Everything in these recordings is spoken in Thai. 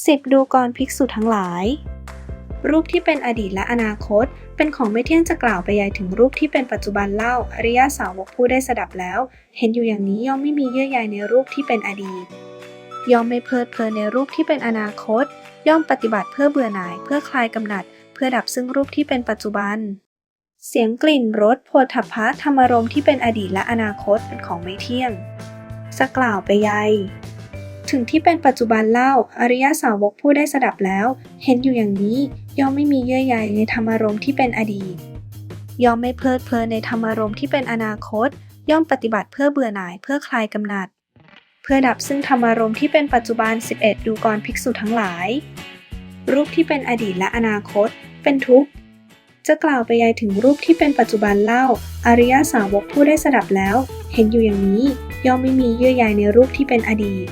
10ดูกรภิกษุทั้งหลาย รูปที่เป็นอดีตและอนาคต เป็นของไม่เที่ยงจะกล่าวไปยายถึงรูปที่เป็นปัจจุบันเล่าอริยสาวกผู้ได้สดับแล้ว เห็นอยู่อย่างนี้ย่อมไม่มีเยื่อใยในรูปที่เป็นอดีต ย่อมไม่เพลิดเพลินในรูปที่เป็นอนาคต ย่อมปฏิบัติเพื่อเบื่อหน่าย เพื่อคลายกำหนัด เพื่อดับซึ่งรูปที่เป็นปัจจุบัน เสียงกลิ่นรสโผฏฐัพะธรรมารมที่เป็นอดีตและอนาคตเป็นของไม่เที่ยงจะกล่าวไปยาย ถึงที่เป็นปัจจุบันเล่า อริยสาวกผู้ได้สดับแล้ว เห็นอยู่อย่างนี้ ย่อมไม่มีเยื่อใยในธรรมารมณ์ที่เป็นอดีต ย่อมไม่เพลิดเพลินในธรรมารมณ์ที่เป็นอนาคต ย่อมปฏิบัติเพื่อเบื่อหน่ายเพื่อคลายกำหนัด เพื่อดับซึ่งธรรมารมณ์ที่เป็นปัจจุบัน 11 ดูกรภิกษุทั้งหลาย รูปที่เป็นอดีตและอนาคต เป็นทุกข์จะกล่าวไปยายถึงรูปที่เป็นปัจจุบันเล่า อริยสาวกผู้ได้สดับแล้ว เห็นอยู่อย่างนี้ ย่อมไม่มีเยื่อใยในรูปที่เป็นอดีต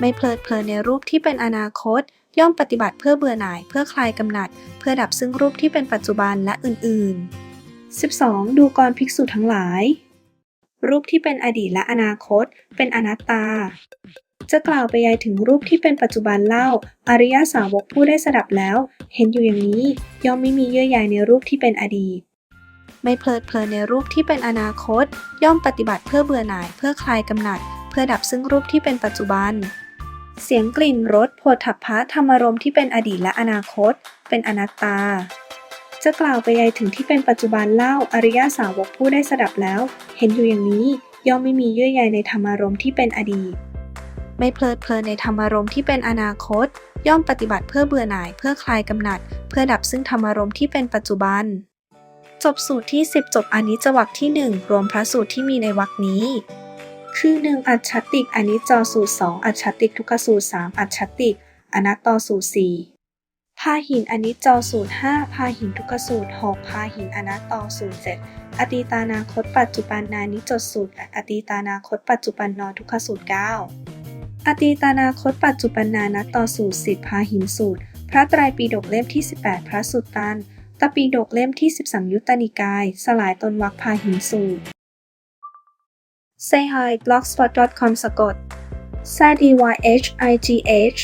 ไม่เพลิดเพลินในรูปที่เป็นอนาคต ย่อมปฏิบัติเพื่อเบื่อหน่าย เพื่อคลายกำหนัด เพื่อดับซึ่งรูปที่เป็นปัจจุบันและอื่น ๆ 12 ดูกรภิกษุทั้งหลาย รูปที่เป็นอดีตและอนาคต เป็นอนัตตา จะกล่าวไปยายถึงรูปที่เป็นปัจจุบันเล่า อริยสาวกผู้ได้สดับแล้ว เห็นอยู่อย่างนี้ย่อมไม่มีเยื่อใยในรูปที่เป็นอดีตไม่เพลิดเพลินในรูปที่เป็นอนาคต ย่อมปฏิบัติเพื่อเบื่อหน่ายเพื่อคลายกำหนัด เพื่อดับซึ่งรูปที่เป็นปัจจุบัน เสียงกลิ่นรสโผฏฐัพะธรรมารมณ์ที่เป็นอดีตและอนาคต เป็นอนัตตา จะกล่าวไปยายถึงที่เป็นปัจจุบันเล่าอริยสาวกผู้ได้สดับแล้ว เห็นอยู่อย่างนี้ย่อมไม่มีเยื่อใยในธรรมารมณ์ที่เป็นอดีต ไม่เพลิดเพลินในธรรมารมณ์ที่เป็นอนาคต ย่อมปฏิบัติเพื่อเบื่อหน่ายเพื่อคลายกำหนัด เพื่อดับซึ่งธรรมารมณ์ที่เป็นปัจจุบันจบสูตรที่ 10 จบอนิจจวัคที่ 1 รวมพระสูตรที่มีในวรรคนี้ คือ1อัจฉติกอนิจจสูตร2อัจฉติกทุกขสูตร3อัจฉติกอนัตตสูตร4พาหินอนิจจสูตร5พาหินทุกขสูตร6พาหินอนัตตสูตร7อตีตานาคตปัจจุบันนานิจจสูตรอตีตานาคตปัจจุบันนอทุกขสูตร9อตีตานาคตปัจจุบันนานัตตสูตร10พาหินสูตร พระไตรปิฎกเล่มที่ 18 พระสุตตันตปิฎกเล่มที่ 13 ยุตตนิกาย สลายตนวักพาหินสูตร Say hi blogspot.com สะกด s a d y h i g h